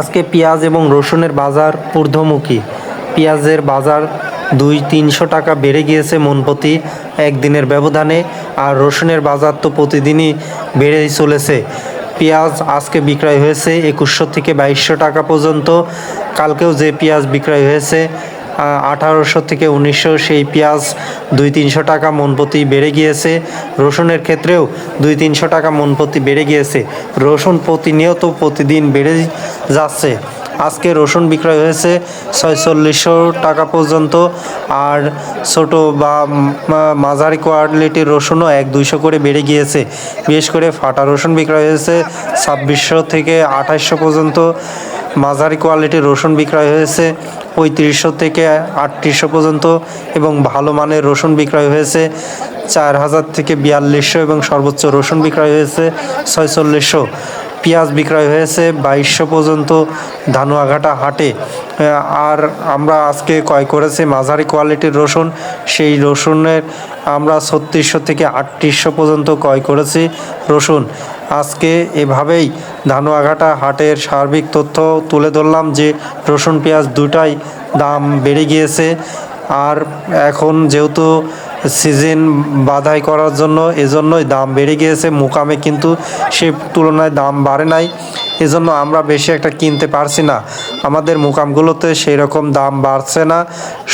আজকে পেঁয়াজ এবং রসুনের বাজার ঊর্ধ্বমুখী। পেঁয়াজের বাজার দুই তিনশো টাকা বেড়ে গিয়েছে মন প্রতি একদিনের ব্যবধানে, আর রসুনের বাজার তো প্রতিদিনই বেড়েই চলেছে। পেঁয়াজ আজকে বিক্রয় হয়েছে একুশশো থেকে বাইশশো টাকা পর্যন্ত। কালকেও যে পেঁয়াজ বিক্রয় হয়েছে আঠারোশো থেকে উনিশশো সেই পেঁয়াজ দুই তিনশো টাকা মন প্রতি বেড়ে গিয়েছে। রসুনের ক্ষেত্রেও দুই তিনশো টাকা মন প্রতি বেড়ে গিয়েছে। রসুন প্রতিনিয়ত প্রতিদিন বেড়ে যাচ্ছে। আজকে রসুন বিক্রয় হয়েছে ছয়চল্লিশশো টাকা পর্যন্ত আর ছোট বা মাঝারি কোয়ালিটির রসুনও এক দুইশো করে বেড়ে গিয়েছে। বিশেষ করে ফাটা রসুন বিক্রয় হয়েছে ছাব্বিশশো থেকে আঠাশশো পর্যন্ত। মাঝারি কোয়ালিটির রসুন বিক্রয় হয়েছে পঁয়ত্রিশশো থেকে আটত্রিশশো পর্যন্ত এবং ভালো মানের রসুন বিক্রয় হয়েছে। চার হাজার থেকে বিয়াল্লিশশো এবং সর্বোচ্চ রসুন বিক্রয় হয়েছে ছয়চল্লিশশো। পেঁয়াজ বিক্রয় হয়েছে বাইশশো পর্যন্ত ধানুয়াঘাটা হাটে। আর আমরা আজকে ক্রয় করেছি মাঝারি কোয়ালিটির রসুন। সেই রসুনের আমরা ছত্রিশশো থেকে আটত্রিশশো পর্যন্ত ক্রয় করেছি রসুন। আজকে এভাবেই ধানুয়াঘাটা হাটের সার্বিক তথ্য তুলে ধরলাম যে রসুন পেঁয়াজ দুটাই দাম বেড়ে গিয়েছে। আর এখন যেহেতু সিজন বাধাই করার জন্য, এজন্যই দাম বেড়ে গিয়েছে। মুকামে কিন্তু সে তুলনায় দাম বাড়ে নাই। এজন্য আমরা বেশি একটা কিনতে পারছি না। আমাদের মুকামগুলোতে সেই রকম দাম বাড়ছে না।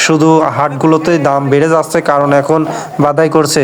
শুধু হাটগুলোতেই দাম বেড়ে যাচ্ছে, কারণ এখন বাধাই করছে।